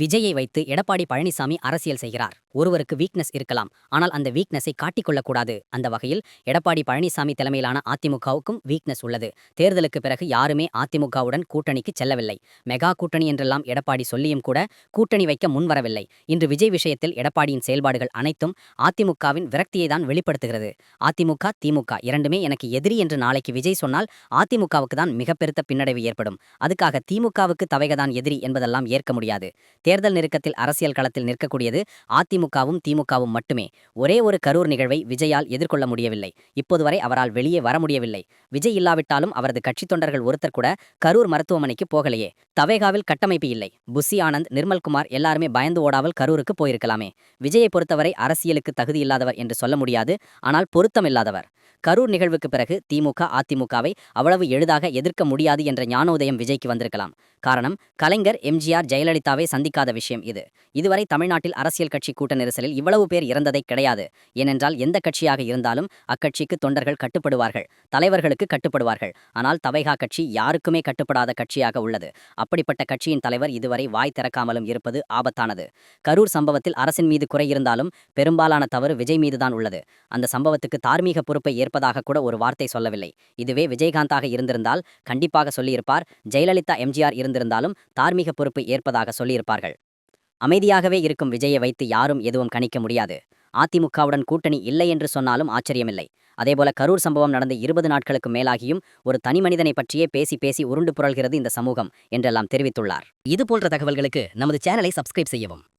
விஜயை வைத்து எடப்பாடி பழனிசாமி அரசியல் செய்கிறார். ஒருவருக்கு வீக்னஸ் இருக்கலாம். ஆனால் அந்த வீக்னஸை காட்டிக்கொள்ளக்கூடாது அந்த வகையில் எடப்பாடி பழனிசாமி தலைமையிலான அதிமுகவுக்கும் வீக்னஸ் உள்ளது. தேர்தலுக்கு பிறகு யாருமே அதிமுகவுடன் கூட்டணிக்கு செல்லவில்லை. மெகா கூட்டணி என்றெல்லாம் எடப்பாடி சொல்லியும் கூட கூட்டணி வைக்க முன்வரவில்லை இன்று விஜய் விஷயத்தில் எடப்பாடியின் செயல்பாடுகள் அனைத்தும் அதிமுகவின் விரக்தியை தான் வெளிப்படுத்துகிறது. அதிமுக திமுக இரண்டுமே எனக்கு எதிரி என்று நாளைக்கு விஜய் சொன்னால் அதிமுகவுக்கு தான் மிகப்பெருத்த பின்னடைவு ஏற்படும். அதுக்காக திமுகவுக்கு தவைகதான் எதிரி என்பதெல்லாம் ஏற்க முடியாது. தேர்தல் நெருக்கத்தில் அரசியல் களத்தில் நிற்கக்கூடியது அதிமுகவும் திமுகவும் மட்டுமே. ஒரே ஒரு கரூர் நிகழ்வை விஜயால் எதிர்கொள்ள முடியவில்லை. இப்போது வரை அவரால் வெளியே வர முடியவில்லை. விஜய் இல்லாவிட்டாலும் அவரது கட்சி தொண்டர்கள் ஒருத்தர் கூட கரூர் மருத்துவமனைக்கு போகலையே. தவேகாவில் கட்டமைப்பு இல்லை. புசி ஆனந்த் நிர்மல்குமார் எல்லாருமே பயந்து ஓடாமல் கரூருக்கு போயிருக்கலாமே. விஜயை பொறுத்தவரை அரசியலுக்கு தகுதி இல்லாதவர் என்று சொல்ல முடியாது. ஆனால் பொருத்தமில்லாதவர் கரூர் நிகழ்வுக்கு பிறகு திமுக அதிமுகவை அவ்வளவு எளிதாக எதிர்க்க முடியாது என்ற ஞானோதயம் விஜய்க்கு வந்திருக்கலாம். காரணம் கலைஞர் எம்ஜிஆர் ஜெயலலிதாவை சந்திக்காத விஷயம் இது. இதுவரை தமிழ்நாட்டில் அரசியல் கட்சி கூட்ட நெரிசலில் இவ்வளவு பேர் இறந்ததை கிடையாது. ஏனென்றால் எந்த கட்சியாக இருந்தாலும் அக்கட்சிக்கு தொண்டர்கள் கட்டுப்படுவார்கள் தலைவர்களுக்கு கட்டுப்படுவார்கள். ஆனால் தவைகா கட்சி யாருக்குமே கட்டுப்படாத கட்சியாக உள்ளது. அப்படிப்பட்ட கட்சியின் தலைவர் இதுவரை வாய் திறக்காமலும் இருப்பது ஆபத்தானது. கரூர் சம்பவத்தில் அரசின் மீது குறை இருந்தாலும் பெரும்பாலான தவறு விஜய் மீதுதான் உள்ளது. அந்த சம்பவத்துக்கு தார்மீக பொறுப்பை ஏற்ப இருப்பதாக கூட ஒரு வார்த்தை சொல்லவில்லை. இதுவே விஜயகாந்தாக இருந்திருந்தால் கண்டிப்பாக சொல்லியிருப்பார். ஜெயலலிதா எம்ஜிஆர் இருந்திருந்தாலும் தார்மீக பொறுப்பு ஏற்பதாக சொல்லியிருப்பார்கள். அமைதியாகவே இருக்கும் விஜயை வைத்து யாரும் எதுவும் கணிக்க முடியாது. அதிமுகவுடன் கூட்டணி இல்லை என்று சொன்னாலும் ஆச்சரியமில்லை. அதேபோல கரூர் சம்பவம் நடந்த இருபது நாட்களுக்கு மேலாகியும் ஒரு தனி மனிதனை பற்றியே பேசி பேசி உருண்டு புரள்கிறது இந்த சமூகம் என்றெல்லாம் தெரிவித்துள்ளார். இது போன்ற தகவல்களுக்கு நமது சேனலை சப்ஸ்கிரைப் செய்யவும்.